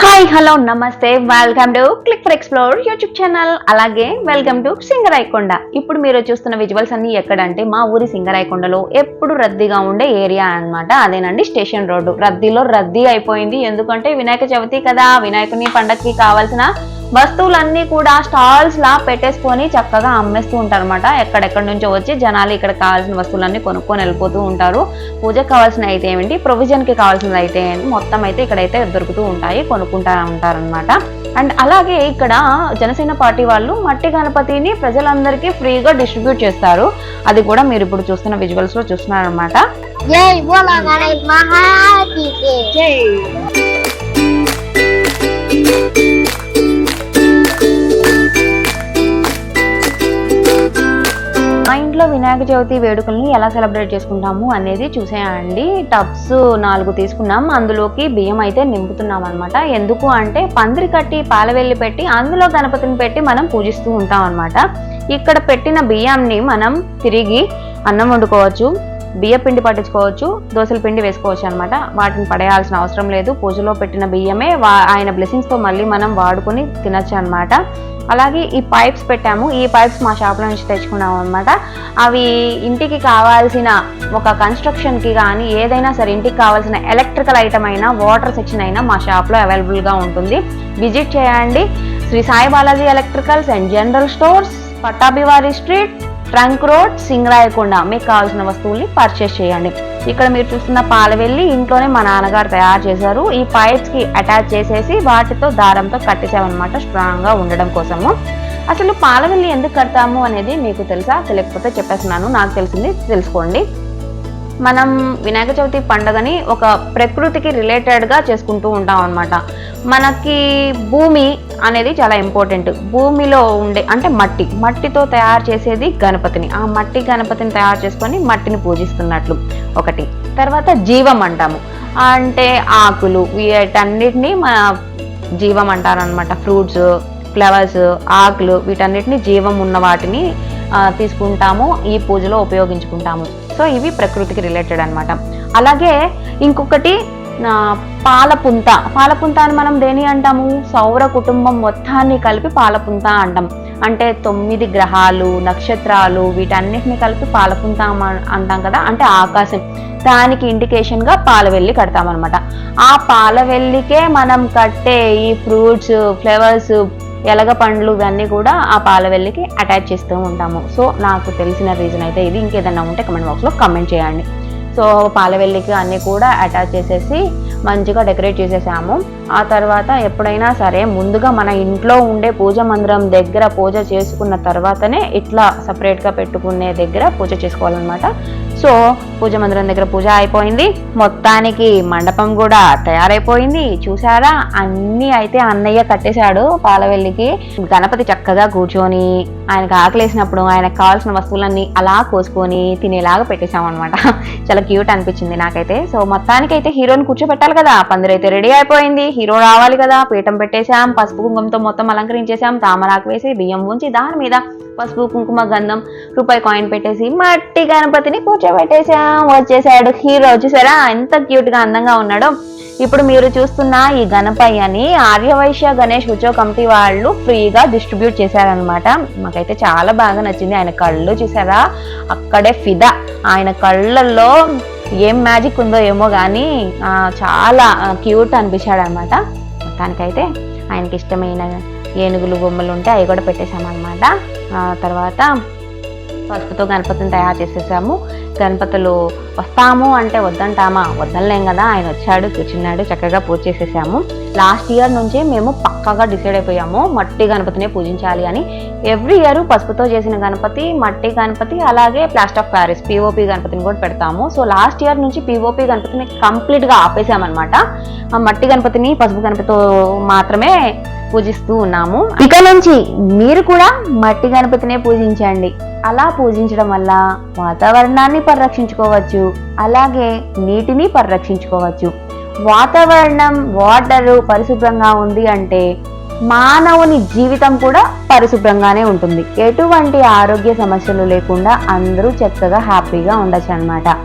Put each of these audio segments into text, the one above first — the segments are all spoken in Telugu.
హాయ్ హలో నమస్తే. Welcome to click for explore YouTube channel అలాగే వెల్కమ్ టు సింగరాయకొండ ఇప్పుడు మీరు చూస్తున్న విజువల్స్ అన్ని ఎక్కడంటే మా ఊరి సింగరాయకొండలో ఎప్పుడు రద్దీగా ఉండే ఏరియా అన్నమాట. అదేనండి స్టేషన్ రోడ్డు రద్దీలో రద్దీ అయిపోయింది. ఎందుకంటే వినాయక చవితి కదా వినాయకుని పండగకి కావాల్సిన వస్తువులన్నీ కూడా స్టాల్స్ లా పెట్టేసుకొని చక్కగా అమ్మేస్తూ ఉంటారు అనమాట ఎక్కడెక్కడి నుంచో వచ్చి జనాలు ఇక్కడ కావాల్సిన వస్తువులన్నీ కొనుక్కొని వెళ్ళిపోతూ ఉంటారు. పూజకు కావాల్సిన అయితే ఏమిటి? ప్రొవిజన్కి కావాల్సినది అయితే ఏంటి? మొత్తం అయితే ఇక్కడైతే దొరుకుతూ ఉంటాయి కొనుక్కుంటా ఉంటారన్నమాట. అండ్ అలాగే ఇక్కడ జనసేన పార్టీ వాళ్ళు మట్టి గణపతిని ప్రజలందరికీ ఫ్రీగా డిస్ట్రిబ్యూట్ చేస్తారు. అది కూడా మీరు ఇప్పుడు చూస్తున్న విజువల్స్లో చూస్తున్నారు అనమాట జై. ఇంట్లో వినాయక చవితి వేడుకల్ని ఎలా సెలబ్రేట్ చేసుకుంటాము అనేది చూసేయండి. టబ్స్ నాలుగు తీసుకున్నాం. అందులోకి బియ్యం అయితే నింపుతున్నాం అనమాట ఎందుకు అంటే పందిరి కట్టి పాలవెల్లి పెట్టి అందులో గణపతిని పెట్టి మనం పూజిస్తూ ఉంటాం అనమాట ఇక్కడ పెట్టిన బియ్యాన్ని మనం తిరిగి అన్నం వండుకోవచ్చు బియ్య పిండి పట్టించుకోవచ్చు దోశల పిండి వేసుకోవచ్చు అనమాట వాటిని పడేయాల్సిన అవసరం లేదు. పూజలో పెట్టిన బియ్యమే వా- ఆయన బ్లెస్సింగ్స్తో తో మళ్ళీ మనం వాడుకొని తినచ్చు అనమాట అలాగే ఈ పైప్స్ పెట్టాము. ఈ పైప్స్ మా షాప్లో నుంచి తెచ్చుకున్నాము అనమాట అవి ఇంటికి కావాల్సిన ఒక కన్స్ట్రక్షన్కి కానీ ఏదైనా సరే ఇంటికి కావాల్సిన ఎలక్ట్రికల్ ఐటమ్ అయినా వాటర్ సెక్షన్ అయినా మా షాప్లో అవైలబుల్గా ఉంటుంది. విజిట్ చేయండి. Shri Sai Balaji electricals and general stores Pattabhivari street trunk road Singarayakonda. మీకు కావాల్సిన వస్తువుల్ని పర్చేస్ చేయండి. ఇక్కడ మీరు చూస్తున్న పాలవెల్లి ఇంట్లోనే మా నాన్నగారు తయారు చేశారు. ఈ పైప్స్కి అటాచ్ చేసేసి వాటితో దారంతో కట్టేసామన్నమాట స్ట్రాంగ్గా ఉండడం కోసము. అసలు పాలవెల్లి ఎందుకు కడతాము అనేది మీకు తెలుసా? తెలియకపోతే చెప్పేస్తున్నాను. నాకు తెలిసింది తెలుసుకోండి. మనం వినాయక చవితి పండుగని ఒక ప్రకృతికి రిలేటెడ్గా చేసుకుంటూ ఉంటాం అనమాట మనకి భూమి అనేది చాలా ఇంపార్టెంట్ భూమిలో ఉండే అంటే మట్టి మట్టితో తయారు చేసేది గణపతిని. ఆ మట్టి గణపతిని తయారు చేసుకొని మట్టిని పూజిస్తున్నట్లు ఒకటి. తర్వాత జీవం అంటాము అంటే ఆకులు వీటన్నిటిని మన జీవం అంటారనమాట ఫ్రూట్స్ ఫ్లవర్స్ ఆకులు వీటన్నిటిని జీవం ఉన్న వాటిని తీసుకుంటాము ఈ పూజలో ఉపయోగించుకుంటాము. సో ఇవి ప్రకృతికి రిలేటెడ్ అనమాట అలాగే ఇంకొకటి పాలపుంత. పాలపుంత అని మనం దేని అంటాము? సౌర కుటుంబం మొత్తాన్ని కలిపి పాలపుంత అంటాం. అంటే తొమ్మిది గ్రహాలు నక్షత్రాలు వీటన్నిటిని కలిపి పాలపుంత అంటాం కదా? అంటే ఆకాశం. దానికి ఇండికేషన్గా పాలవెల్లి కడతామన్నమాట. ఆ పాలవెల్లికే మనం కట్టే ఈ ఫ్రూట్స్ ఫ్లవర్స్ ఎలగ పండ్లు ఇవన్నీ కూడా ఆ పాలవెల్లికి అటాచ్ చేస్తూ ఉంటాము. సో నాకు తెలిసిన రీజన్ అయితే ఇది. ఇంకేదన్నా ఉంటే కమెంట్ బాక్స్లో కమెంట్ చేయండి. సో పాలవెల్లికి అన్నీ కూడా అటాచ్ చేసేసి మంచిగా డెకరేట్ చేసేసాము. ఆ తర్వాత ఎప్పుడైనా సరే ముందుగా మన ఇంట్లో ఉండే పూజ మందిరం దగ్గర పూజ చేసుకున్న తర్వాతనే ఇట్లా సపరేట్గా పెట్టుకునే దగ్గర పూజ చేసుకోవాలన్నమాట. సో పూజ మందిరం దగ్గర పూజ అయిపోయింది. మొత్తానికి మండపం కూడా తయారైపోయింది. చూసారా అన్నీ అయితే అన్నయ్య కట్టేశాడు పాలవెల్లికి. గణపతి చక్కగా కూర్చొని ఆయనకు ఆకలేసినప్పుడు ఆయనకు కావాల్సిన వస్తువులన్నీ అలా కోసుకొని తినేలాగా పెట్టేశామన్నమాట. చాలా క్యూట్ అనిపించింది నాకైతే. సో మొత్తానికి అయితే హీరోని కూర్చోబెట్టాలి కదా. పందిరైతే రెడీ అయిపోయింది. హీరో రావాలి కదా. పీఠం పెట్టేశాం. పసుపు కుంకుమతో మొత్తం అలంకరించేశాం. తామరాకు వేసి బియ్యం ఉంచి దాని మీద పసుపు కుంకుమ గంధం రూపాయి కాయిన్ పెట్టేసి మట్టి గణపతిని కూర్చోబెట్టేశాం వచ్చేసాడు హీరో. చూసారా? ఎంత క్యూట్గా అందంగా ఉన్నాడో. ఇప్పుడు మీరు చూస్తున్న ఈ గణపయ్యని ఆర్యవైశ్య గణేష్ ఉత్సవ కమిటీ వాళ్ళు ఫ్రీగా డిస్ట్రిబ్యూట్ చేశారనమాట మాకైతే చాలా బాగా నచ్చింది. ఆయన కళ్ళు చూసారా? అక్కడే ఫిదా. ఆయన కళ్ళల్లో ఏం మ్యాజిక్ ఉందో ఏమో కానీ చాలా క్యూట్ అనిపించాడు అనమాట మొత్తానికైతే ఆయనకి ఇష్టమైన ఏనుగులు బొమ్మలు ఉంటే అవి కూడా పెట్టేశామన్నమాట. తర్వాత పసుపుతో గణపతిని తయారు చేసేసాము. గణపతులు వస్తాము అంటే వద్దంటామా? వద్దలేం కదా? ఆయన వచ్చాడు కూర్చున్నాడు చక్కగా పూజ చేసేసాము. లాస్ట్ ఇయర్ నుంచి మేము పక్కాగా డిసైడ్ అయిపోయాము. మట్టి గణపతినే పూజించాలి అని. ఎవ్రీ ఇయర్ పసుపుతో చేసిన గణపతి మట్టి గణపతి అలాగే ప్లాస్టర్ ఆఫ్ ప్యారిస్ పిఓపి గణపతిని కూడా పెడతాము. సో లాస్ట్ ఇయర్ నుంచి పిఓపి గణపతిని కంప్లీట్గా ఆపేసామన్నమాట. ఆ మట్టి గణపతిని పసుపు గణపతితో మాత్రమే పూజిస్తూ ఉన్నాము. ఇక నుంచి మీరు కూడా మట్టి గణపతినే పూజించండి. అలా పూజించడం వల్ల వాతావరణాన్ని పరిరక్షించుకోవచ్చు. అలాగే నీటిని పరిరక్షించుకోవచ్చు. వాతావరణం వాటర్ పరిశుభ్రంగా ఉంది అంటే మానవుని జీవితం కూడా పరిశుభ్రంగానే ఉంటుంది. ఎటువంటి ఆరోగ్య సమస్యలు లేకుండా అందరూ చక్కగా హ్యాపీగా ఉండొచ్చు అనమాట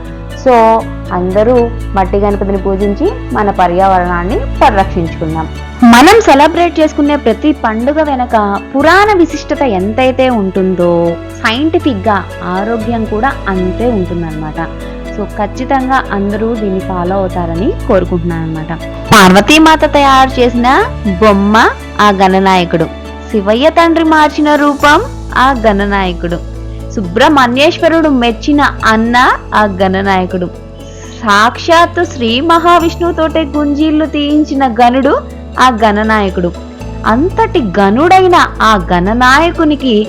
సో అందరూ మట్టి గణపతిని పూజించి మన పర్యావరణాన్ని పరిరక్షించుకుందాం. మనం సెలబ్రేట్ చేసుకునే ప్రతి పండుగ వెనక పురాణ విశిష్టత ఎంతైతే ఉంటుందో సైంటిఫిక్గా ఆరోగ్యం కూడా అంతే ఉంటుందన్నమాట. సో ఖచ్చితంగా అందరూ దీన్ని ఫాలో అవుతారని కోరుకుంటున్నాను అనమాట పార్వతీమాత తయారు చేసిన బొమ్మ ఆ గణనాయకుడు. శివయ్య తండ్రి మార్చిన రూపం ఆ గణనాయకుడు. సుబ్రహ్మణ్యేశ్వరుడు మెచ్చిన అన్న ఆ గణనాయకుడు. సాక్షాత్తు శ్రీ మహావిష్ణువుతోటే గుంజీళ్ళు తీయించిన గనుడు ఆ గణనాయకుడు. అంతటి గనుడైన ఆ గణనాయకునికి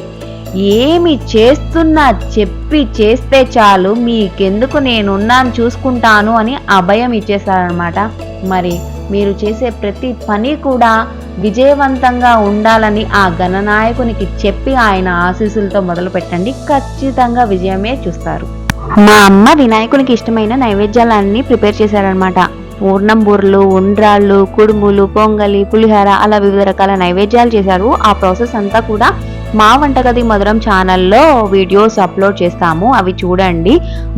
ఏమి చేస్తున్నా చెప్పి చేస్తే చాలు మీకెందుకు నేనున్నాను చూసుకుంటాను అని అభయం ఇచ్చేశారనమాట మరి మీరు చేసే ప్రతి పని కూడా విజయవంతంగా ఉండాలని ఆ గణనాయకునికి చెప్పి ఆయన ఆశీస్సులతో మొదలు పెట్టండి. ఖచ్చితంగా విజయమే చూస్తారు. మా అమ్మ వినాయకునికి ఇష్టమైన నైవేద్యాలన్నీ ప్రిపేర్ చేశారనమాట పూర్ణం బూరెలు ఉండ్రాళ్ళు కుడుములు పొంగలి పులిహోర అలా వివిధ రకాల నైవేద్యాలు చేశారు. ఆ ప్రాసెస్ అంతా కూడా మా వంటగది మధురం ఛానల్లో వీడియోస్ అప్లోడ్ చేస్తాము అవి చూడండి.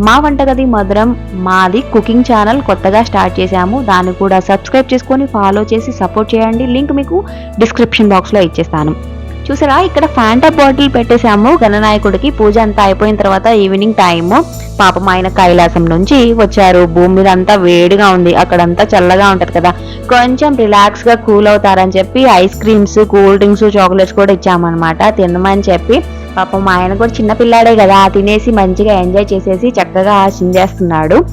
మా వంటగది మధురం మాది కుకింగ్ ఛానల్ కొత్తగా స్టార్ట్ చేశాము. దాన్ని కూడా సబ్స్క్రైబ్ చేసుకొని ఫాలో చేసి సపోర్ట్ చేయండి. లింక్ మీకు డిస్క్రిప్షన్ బాక్స్లో ఇచ్చేస్తాను. చూసారా? ఇక్కడ ఫ్యాంటా బాటిల్ పెట్టేశాము. గణనాయకుడికి పూజ అంతా అయిపోయిన తర్వాత ఈవినింగ్ టైం పాపం ఆయన కైలాసం నుంచి వచ్చారు. భూమి మీద అంతా వేడిగా ఉంది. అక్కడంతా చల్లగా ఉంటది కదా. కొంచెం రిలాక్స్గా కూల్ అవుతారని చెప్పి ice creams cool drinks chocolates కూడా ఇచ్చామన్నమాట. తినమని చెప్పి పాపం ఆయన కూడా చిన్న పిల్లాడే కదా. తినేసి మంచిగా ఎంజాయ్ చేసేసి చక్కగా చించేస్తున్నాడు.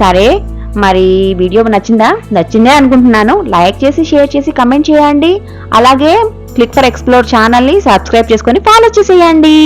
సరే మరి వీడియో నచ్చిందా? నచ్చిందే అనుకుంటున్నాను. లైక్ చేసి షేర్ చేసి కమెంట్ చేయండి. అలాగే క్లిక్ ఫర్ ఎక్స్ప్లోర్ ఛానల్ని సబ్స్క్రైబ్ చేసుకొని ఫాలో చేసేయండి.